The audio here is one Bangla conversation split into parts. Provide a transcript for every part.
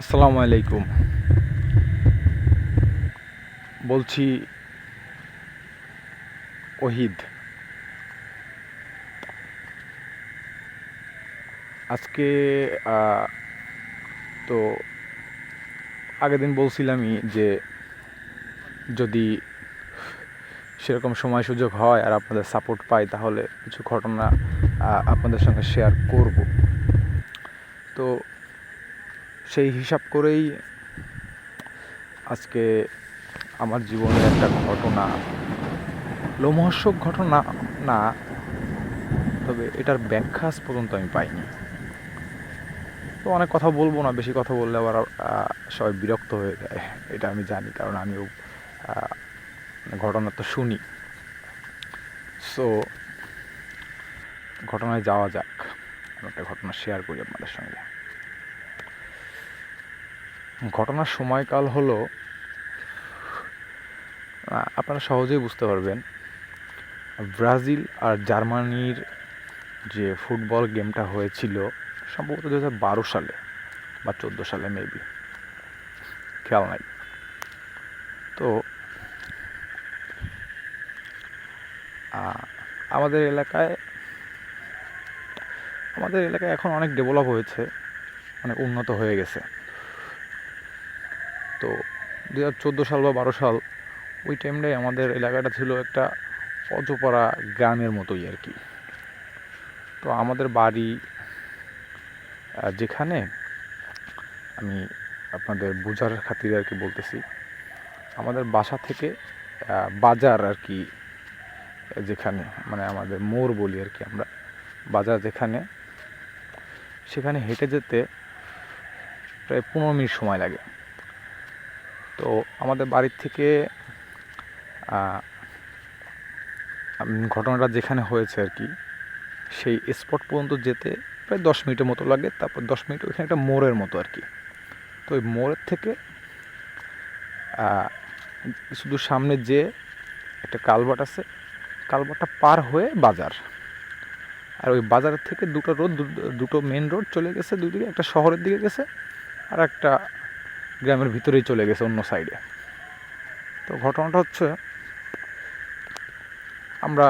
আসসালামু আলাইকুম। বলছি, ওহিদ, আজকে তো আগের দিন বলছিলামই যে যদি সেরকম সময় সুযোগ হয় আর আপনাদের সাপোর্ট পাই, তাহলে কিছু ঘটনা আপনাদের সঙ্গে শেয়ার করব। তো সেই হিসাব করেই আজকে আমার জীবনের একটা ঘটনা, লোমহর্ষক ঘটনা না, তবে এটার ব্যাখ্যা আজ পর্যন্ত আমি পাইনি। তো অনেক কথা বলব না, বেশি কথা বললে আবার সবাই বিরক্ত হয়ে যায়, এটা আমি জানি, কারণ আমিও ঘটনা তো শুনি। সো ঘটনায় যাওয়া যাক একটা ঘটনা শেয়ার করি আপনাদের সঙ্গে। ঘটনার সময়কাল হলো আপনারা সহজেই বুঝতে পারবেন, ব্রাজিল আর জার্মানির যে ফুটবল গেমটা হয়েছিল সম্ভবত দু হাজার বারো সালে বা চোদ্দ সালে মেবি খেয়াল নাই। তো আমাদের এলাকায় আমাদের এলাকায় এখন অনেক ডেভেলপ হয়েছে, অনেক উন্নত হয়ে গেছে। তো দু হাজার চোদ্দ সাল বা বারো সাল, ওই টাইমটাই আমাদের এলাকাটা ছিল একটা অজপাড়া গ্রামের মতোই আর কি। তো আমাদের বাড়ি যেখানে আমি আপনাদের বোঝার খাতিরে আর কি বলতেছি, আমাদের বাসা থেকে বাজার আর কি যেখানে মানে আমাদের মোড় বলি আর কি আমরা, বাজার যেখানে, সেখানে হেঁটে যেতে প্রায় পনেরো মিনিট সময় লাগে। তো আমাদের বাড়ির থেকে ঘটনাটা যেখানে হয়েছে আর কি, সেই স্পট পর্যন্ত যেতে প্রায় দশ মিনিটের মতো লাগে। তারপর দশ মিনিট ওইখানে একটা মোড়ের মতো আর কি। তো ওই মোড়ের থেকে শুধু সামনে যে একটা কালভার্ট আছে, কালভার্টটা পার হয়ে বাজার। আর ওই বাজারের থেকে দুটো রোড দুটো মেন রোড চলে গেছে দুদিকে, একটা শহরের দিকে গেছে, আর একটা গ্রামের ভিতরেই চলে গেছে, অন্য সাইডে তো ঘটনাটা হচ্ছে, আমরা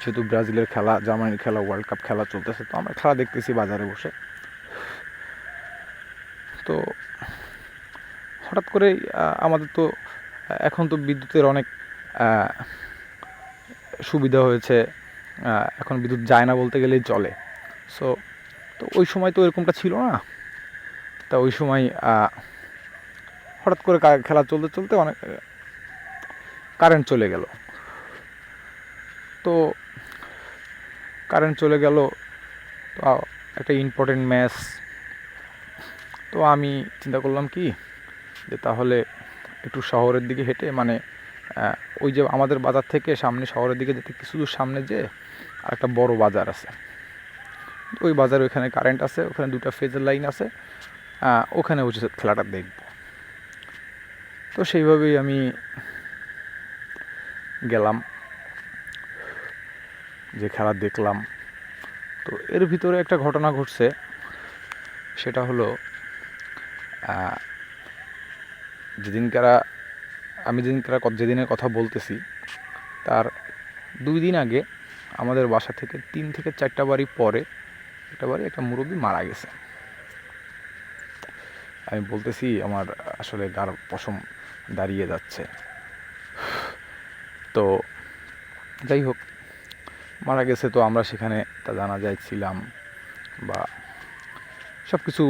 যেহেতু ব্রাজিলের খেলা, জার্মানির খেলা ওয়ার্ল্ড কাপ খেলা চলতেছে, তো আমরা খেলা দেখতেছি বাজারে বসে। তো হঠাৎ করেই আমাদের তো এখন তো বিদ্যুতের অনেক সুবিধা হয়েছে এখন বিদ্যুৎ যায় না বলতে গেলেই চলে। সো তো ওই সময় তো এরকমটা ছিল না। তা ওই সময় হঠাৎ করে খেলা চলতে চলতে অনেক কারেন্ট চলে গেল। তো কারেন্ট চলে গেল, তো একটা ইম্পর্টেন্ট ম্যাচ তো আমি চিন্তা করলাম কি, যে তাহলে একটু শহরের দিকে হেঁটে মানে ওই যে আমাদের বাজার থেকে সামনে শহরের দিকে যেতে কিছু দূর সামনে যে আর একটা বড় বাজার আছে। ওই বাজারে ওইখানে কারেন্ট আছে, ওখানে দুটো ফেজের লাইন আছে। ওখানে বসে খেলাটা দেখব। তো সেইভাবেই আমি গেলাম, যে খেলা দেখলাম। তো এর ভিতরে একটা ঘটনা ঘটছে, সেটা হলো যেদিনকারা, আমি যেদিনকার যেদিনের কথা বলতেছি, তার দুই দিন আগে আমাদের বাসা থেকে তিন থেকে চারটা বাড়ি পরে, একটা বাড়ি একটা মুরব্বী মারা গেছে। আমি বলতেছি, আমার আসলে গার পশম দাঁড়িয়ে যাচ্ছে। তো যাই হোক, মারা গেছে তো আমরা সেখানে তা জানা যাইছিলাম বা সব কিছু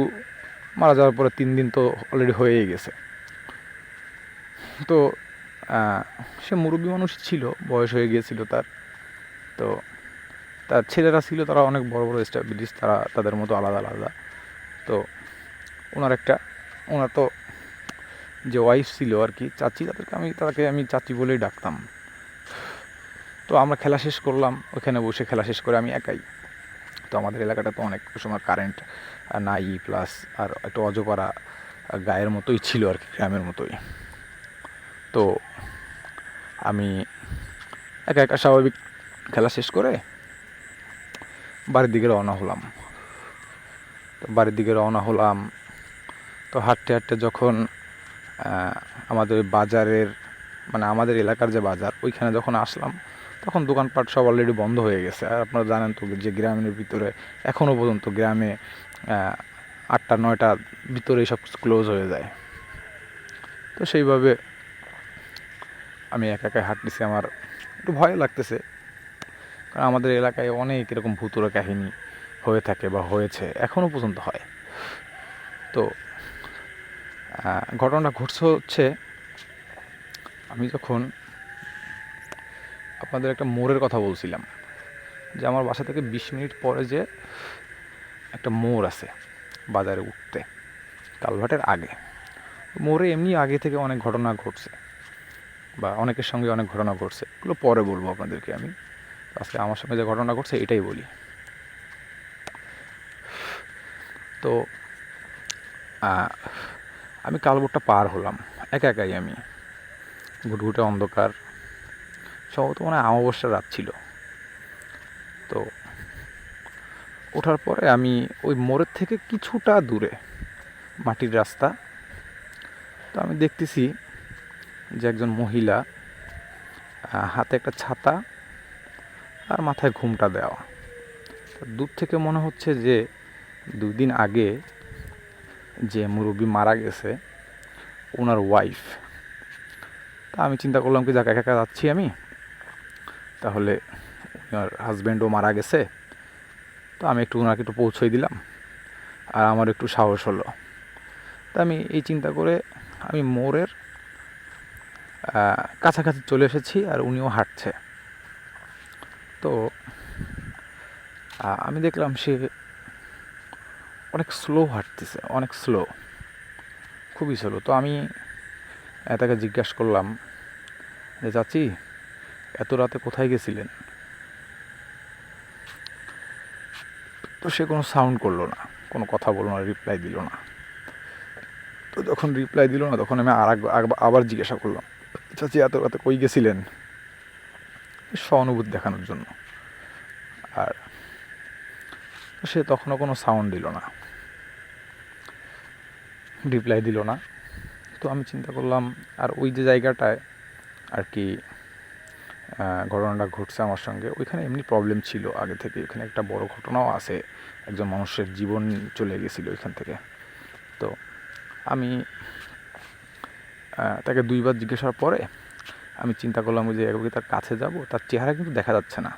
মারা যাওয়ার পরে তিন দিন তো অলরেডি হয়েই গেছে। তো সে মুরব্বী মানুষ ছিল, বয়স হয়ে গিয়েছিল তার। তো তার ছেলেরা ছিল, তারা অনেক বড় বড় এস্টাবলিশ তারা তাদের মতো আলাদা আলাদা। তো ওনার একটা ওনার তো যে ওয়াইফ ছিল আর কি, চাচি তাদেরকে আমি, তাকে আমি চাচি বলেই ডাকতাম। তো আমরা খেলা শেষ করলাম, ওখানে বসে খেলা শেষ করে আমি একাই। তো আমাদের এলাকাটা তো অনেক সময় কারেন্ট নাই প্লাস আর একটু অজপাড়া গায়ের মতোই ছিল আর কি, গ্রামের মতোই। তো আমি একা একা স্বাভাবিক খেলা শেষ করে বাড়ির দিকে রওনা হলাম। তো বাড়ির দিকে রওনা হলাম তো হাঁটতে হাঁটতে যখন আমাদের বাজারের মানে আমাদের এলাকার যে বাজার, ওইখানে যখন আসলাম, তখন দোকানপাট সব অলরেডি বন্ধ হয়ে গেছে। আর আপনারা জানেন তো যে গ্রামের ভিতরে এখনও পর্যন্ত গ্রামে আটটা, নয়টা ভিতরে সব ক্লোজ হয়ে যায়। তো সেইভাবে আমি একা একাই হাঁটতেছি। আমার একটু ভয় লাগতেছে। কারণ আমাদের এলাকায় অনেক এরকম ভূতুরে কাহিনী হয়ে থাকে বা হয়েছে এখনও পর্যন্ত হয়। তো ঘটনাটা ঘটছে হচ্ছে, আমি যখন আপনাদের একটা মোড়ের কথা বলছিলাম, যে আমার বাসা থেকে বিশ মিনিট পরে যে একটা মোড় আছে বাজারে উঠতে কালভাটের আগে। মোড়ে এমনি আগে থেকে অনেক ঘটনা ঘটছে, বা অনেকের সঙ্গে অনেক ঘটনা ঘটছে, এগুলো পরে বলব আপনাদেরকে আমি। আজকে আমার সঙ্গে যে ঘটনা ঘটছে এটাই বলি। তো আমি কালবোর্ডটা পার হলাম, একা একাই আমি। ঘুটঘুটে অন্ধকার, সম্ভবত মনে অমাবস্যার রাত ছিল। তো ওঠার পরে আমি ওই মোড়ের থেকে কিছুটা দূরে, মাটির রাস্তা, তো আমি দেখতেছি যে একজন মহিলা হাতে একটা ছাতা আর মাথায় ঘুমটা দেওয়া। দূর থেকে মনে হচ্ছে যে দুদিন আগে যে মুরব্বী মারা গেছে ওনার ওয়াইফ তা আমি চিন্তা করলাম কি যাক একা যাচ্ছি আমি। তাহলে ওনার হাজব্যান্ডও মারা গেছে। তো আমি একটু ওনাকে একটু পৌঁছই দিলাম। আর আমার একটু সাহস হলো। তা আমি এই চিন্তা করে আমি আহ, কাছাকাছি চলে এসেছি আর উনিও হাঁটছে। তো আমি দেখলাম সে অনেক স্লো হাঁটতেছে, অনেক স্লো খুবই স্লো তো আমি তাকে জিজ্ঞাসা করলাম যে, চাচি, এত রাতে কোথায় গেছিলেন? তো সে কোনো সাউন্ড করল না, কোনো কথা বলল না রিপ্লাই দিল না। তো যখন রিপ্লাই দিল না, তখন আমি আর আবার জিজ্ঞাসা করলাম, চাচি, এত রাতে কই গেছিলেন? সহানুভূতি দেখানোর জন্য। আর সে তখনও কোনো সাউন্ড দিল না। রিপ্লাই দিল না। তো আমি চিন্তা করলাম, আর ওই যে জায়গাটায় আর কি ঘটনাটা ঘটছে আমার সঙ্গে, ওইখানে এমনি প্রবলেম ছিল আগে থেকে। ওখানে একটা বড় ঘটনাও আছে, একজন মানুষের জীবন চলে গেছিল ওইখান থেকে। তো আমি তাকে দুইবার জিজ্ঞাসার পরে আমি চিন্তা করলাম যে একবার তার কাছে যাব, তার চেহারা কিন্তু দেখা যাচ্ছে না।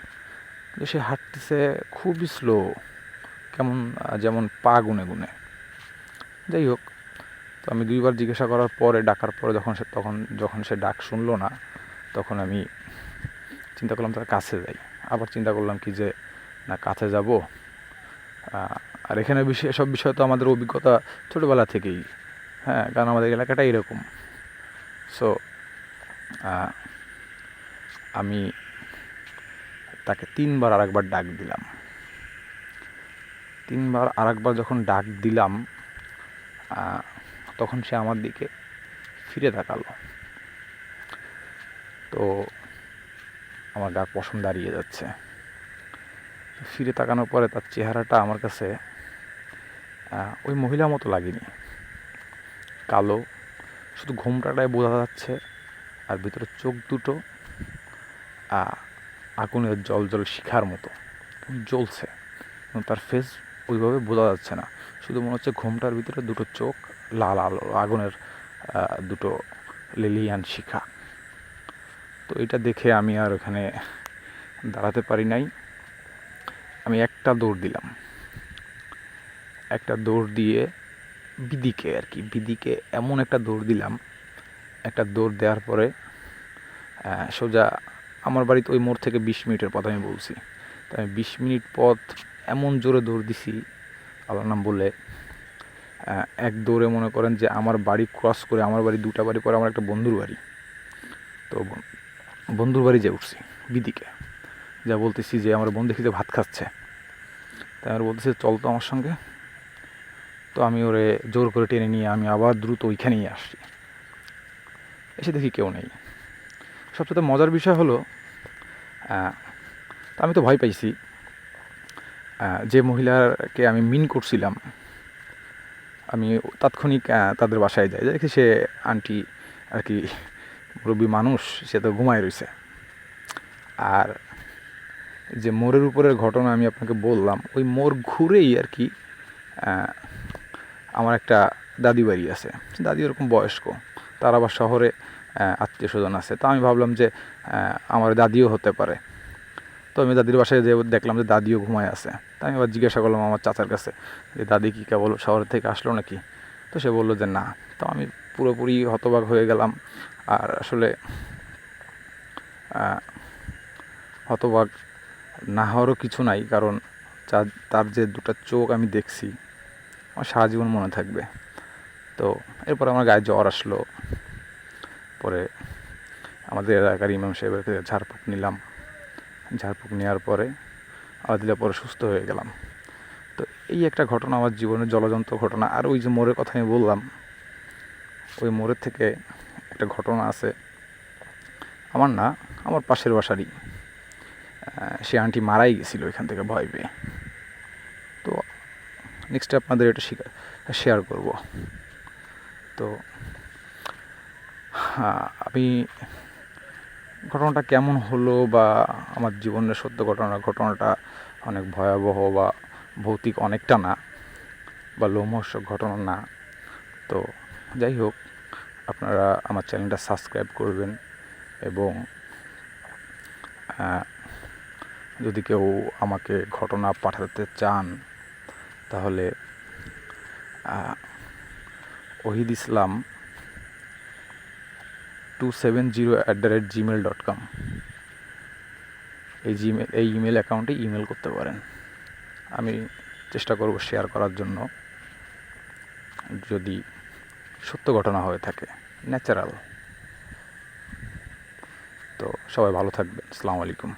কিন্তু সে হাঁটতেছে খুবই স্লো কেমন যেমন পা গুনে গুনে। যাই হোক তো আমি দুইবার জিজ্ঞাসা করার পরে, ডাকার পরে যখন সে তখন যখন সে ডাক শুনলো না, তখন আমি চিন্তা করলাম তার কাছে যাই। আবার চিন্তা করলাম কি যে, না, কাছে যাব? আর এখানে বিষয় এসব বিষয় তো আমাদের অভিজ্ঞতা ছোটোবেলা থেকেই। হ্যাঁ কারণ আমাদের এলাকাটা এরকম। সো আমি তাকে তিনবার আরেকবার ডাক দিলাম। তিনবার আরেকবার যখন ডাক দিলাম তখন সে আমার দিকে ফিরে তাকালো। তো আমার গা পশম দাঁড়িয়ে যাচ্ছে। ফিরে তাকানোর পরে তার চেহারাটা আমার কাছে ওই মহিলার মতো লাগেনি। কালো, শুধু ঘোমটাটায় বোঝা যাচ্ছে, আর ভিতরে চোখ দুটো আগুনের জল জল শিখার মতো। জ্বলছে তার ফেস ওইভাবে বোঝা যাচ্ছে না। শুধু মনে হচ্ছে ঘোমটার ভিতরে দুটো চোখ, লাল আলো, আগুনের দুটো লিলিয়ান শিখা। তো এটা দেখে আমি আর ওখানে দাঁড়াতে পারি নাই। আমি একটা দৌড় দিলাম। একটা দৌড় দিয়ে বিদিকে আর কি, বিদিকে এমন একটা দৌড় দিলাম। একটা দৌড় দেওয়ার পরে সোজা আমার বাড়িতে ওই মোড় থেকে বিশ মিনিটের পথ আমি বলছি। তো আমি বিশ মিনিট পথ এমন জোরে দৌড় দিছি আল্লাহর নাম বলে এক দৌড়ে মনে করেন যে আমার বাড়ি ক্রস করে, আমার বাড়ি দুটা বাড়ি পরে আমার একটা বন্ধুর বাড়ি। তো বন্ধুর বাড়ি যে উঠছি বিদিকে। যা বলতেছি যে আমার বন্ধু দেখি যে ভাত খাচ্ছে। তাই আমার বলতেছে, চল তো আমার সঙ্গে। তো আমি ওরে জোর করে টেনে নিয়ে আমি আবার দ্রুত ওইখানেই আসছি। এসে দেখি কেউ নেই। সবচেয়ে মজার বিষয় হলো তা আমি তো ভয় পাইছি। যে মহিলাকে আমি মিন করছিলাম, আমি তাৎক্ষণিক তাদের বাসায় যাই। দেখি সে আন্টি আর কি মুরব্বী মানুষ, সে তো ঘুমায় রয়েছে। আর যে মোড়ের উপরের ঘটনা আমি আপনাকে বললাম, ওই মোড় ঘুরেই আর কি আমার একটা দাদি বাড়ি আছে। দাদি ওরকম বয়স্ক, তার আবার শহরে আত্মীয় স্বজন আছে। তো আমি ভাবলাম যে আমার দাদিও হতে পারে। তো আমি দাদির বাসায় যে দেখলাম যে দাদিও ঘুমায় আছে, তা আমি আবার জিজ্ঞাসা করলাম আমার চাচার কাছে যে, দাদি কি কেবল শহর থেকে আসলো নাকি? তো সে বলল যে, না। তো আমি পুরোপুরি হতবাক হয়ে গেলাম। আর আসলে হতবাক না হওয়ারও কিছু নাই, কারণ তার যে দুটো চোখ আমি দেখছি, আমার সারা জীবন মনে থাকবে। তো এরপর আমার গায়ে জ্বর আসলো। পরে আমাদের এলাকার ইমাম সাহেবের ঝাড়ফুঁক নিলাম। ঝাড়ফুঁক নেওয়ার পরে আল্লাহ দিলে পরে সুস্থ হয়ে গেলাম। তো এই একটা ঘটনা আমার জীবনের জলজন্ত ঘটনা আর ওই যে মোড়ের কথা আমি বললাম ওই মোড়ের থেকে একটা ঘটনা আছে। আমার না আমার পাশের বাসারই সে আন্টি মারাই গেছিল এখান থেকে ভয় পেয়ে। তো নেক্সট আপনাদের এটা শেয়ার করব। তো হ্যাঁ, আমি ঘটনাটা কেমন হলো বা আমার জীবনের সত্য ঘটনা ঘটনাটা অনেক ভয়াবহ বা ভৌতিক অনেকটা না বা লোমহর্ষক ঘটনা না? তো যাই হোক, আপনারা আমার চ্যানেলটা সাবস্ক্রাইব করবেন এবং যদি কেউ আমাকে ঘটনা পাঠাতে চান, তাহলে Ohid Islam two seven zero at the rate gmail dot com এই জিমেল এই ইমেল অ্যাকাউন্টে ইমেল করতে পারেন। আমি চেষ্টা করব শেয়ার করার জন্য। যদি সত্য ঘটনা হয়ে থাকে ন্যাচারাল তো সবাই ভালো থাকবেন। আসসালামু আলাইকুম।